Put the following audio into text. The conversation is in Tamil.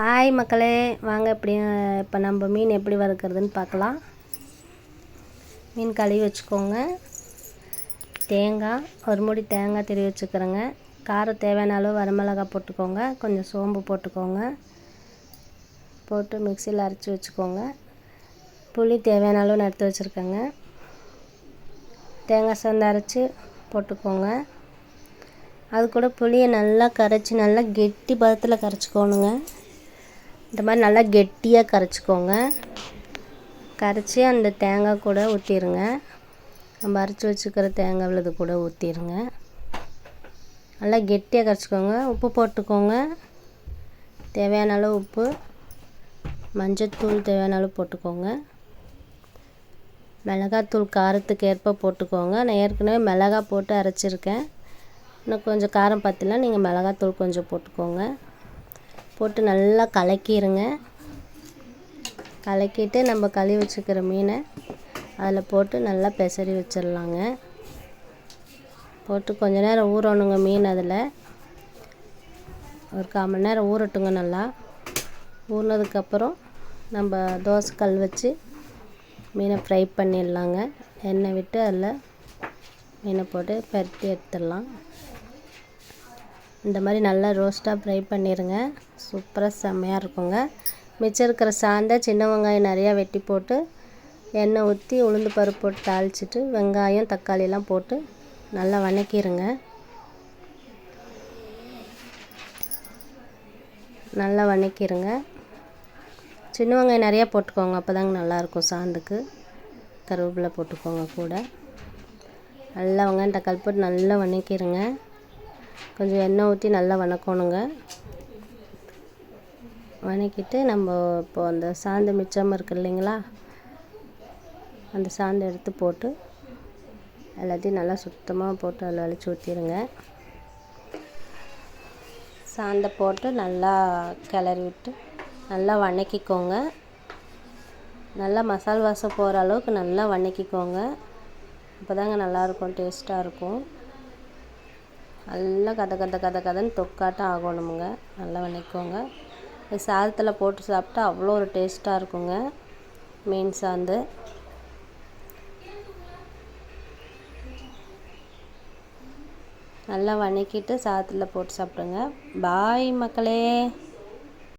ஹாய் மக்களே. வாங்க எப்படி இப்போ நம்ம மீன் எப்படி வறுக்கிறதுன்னு பார்க்கலாம். மீன் கழுவி வச்சுக்கோங்க. தேங்காய் ஒரு மூடி தேங்காய் திருவி வச்சுக்கிறேங்க. காரம் தேவையான அளவு வரமிளகா போட்டுக்கோங்க. கொஞ்சம் சோம்பு போட்டுக்கோங்க. போட்டு மிக்சியில் அரைச்சி வச்சுக்கோங்க. புளி தேவையான அளவு எடுத்து வச்சுருக்கேங்க. தேங்காய் சந்து அரைச்சி போட்டுக்கோங்க. அது கூட புளியை நல்லா கரைச்சி நல்லா கெட்டி பதத்தில் கரைச்சிக்கோணுங்க. இந்த மாதிரி நல்லா கெட்டியாக கரைச்சிக்கோங்க. கரைச்சி அந்த தேங்காய் கூட ஊற்றிடுங்க நம்ம அரைச்சி வச்சுக்கிற தேங்காய் உள்ளது கூட ஊற்றிடுங்க நல்லா கெட்டியாக கரைச்சிக்கோங்க. உப்பு போட்டுக்கோங்க. தேவையான அளவு உப்பு. மஞ்சத்தூள் தேவையான அளவு போட்டுக்கோங்க. மிளகாத்தூள் காரத்துக்கு ஏற்ப போட்டுக்கோங்க. நான் ஏற்கனவே மிளகா போட்டு அரைச்சிருக்கேன். இன்னும் கொஞ்சம் காரம் பத்தலாம் நீங்கள் மிளகாத்தூள் கொஞ்சம் போட்டுக்கோங்க. போட்டு நல்லா கலக்கிடுங்க கலக்கிட்டு நம்ம கழுவி வச்சுக்கிற மீனை அதில் போட்டு நல்லா பெசரி வச்சிடலாங்க போட்டு கொஞ்ச நேரம் ஊறணுங்க மீன் அதில். ஒரு கால் மணி நேரம் ஊறட்டுங்க நல்லா. ஊறினதுக்கப்புறம் நம்ம தோசை கல் வச்சு மீனை ஃப்ரை பண்ணிடலாங்க எண்ணெய் விட்டு அதில் மீனை போட்டு பரட்டி எடுத்துடலாம் இந்த மாதிரி நல்லா ரோஸ்ட்டாக ஃப்ரை பண்ணிடுங்க சூப்பராக செம்மையாக இருக்குங்க. மிச்சம் இருக்கிற சாந்தை சின்ன வெங்காயம் நிறையா வெட்டி போட்டு எண்ணெய் ஊற்றி உளுந்து பருப்பு போட்டு தாளிச்சிட்டு வெங்காயம் தக்காளியெல்லாம் போட்டு நல்லா வணக்கிடுங்க நல்லா வணக்கிடுங்க சின்ன வெங்காயம் நிறையா போட்டுக்கோங்க அப்போ தாங்க நல்லாயிருக்கும் சாந்துக்கு. கருவேப்பிலை போட்டுக்கோங்க கூட. நல்லா வெங்காயம் தக்காளி போட்டு நல்லா வணக்கிடுங்க கொஞ்சம் எண்ணெய் ஊற்றி நல்லா வணக்கணுங்க. வணக்கிட்டு நம்ம இப்போ அந்த சாந்து மிச்சம் இருக்கு இல்லைங்களா? அந்த சாந்து எடுத்து போட்டு எல்லாத்தையும் நல்லா சுத்தமாக போட்டு அதில் அழிச்சு ஊற்றிடுங்க சாந்தை போட்டு நல்லா கிளறி விட்டு நல்லா வணக்கிக்கோங்க. நல்லா மசால் வாசம் போகிற அளவுக்கு நல்லா வணக்கிக்கோங்க. அப்போ தாங்க நல்லாயிருக்கும் டேஸ்ட்டாக இருக்கும். நல்லா கதை கதை கதை கதைன்னு தொக்காட்டம் ஆகணுமுங்க. நல்லா வணக்கோங்க சாதத்தில் போட்டு சாப்பிட்டா அவ்வளோ ஒரு டேஸ்ட்டாக இருக்குங்க. மீன் சாந்து. நல்லா வணக்கிட்டு சாதத்தில் போட்டு சாப்பிடுங்க. பாய் மக்களே.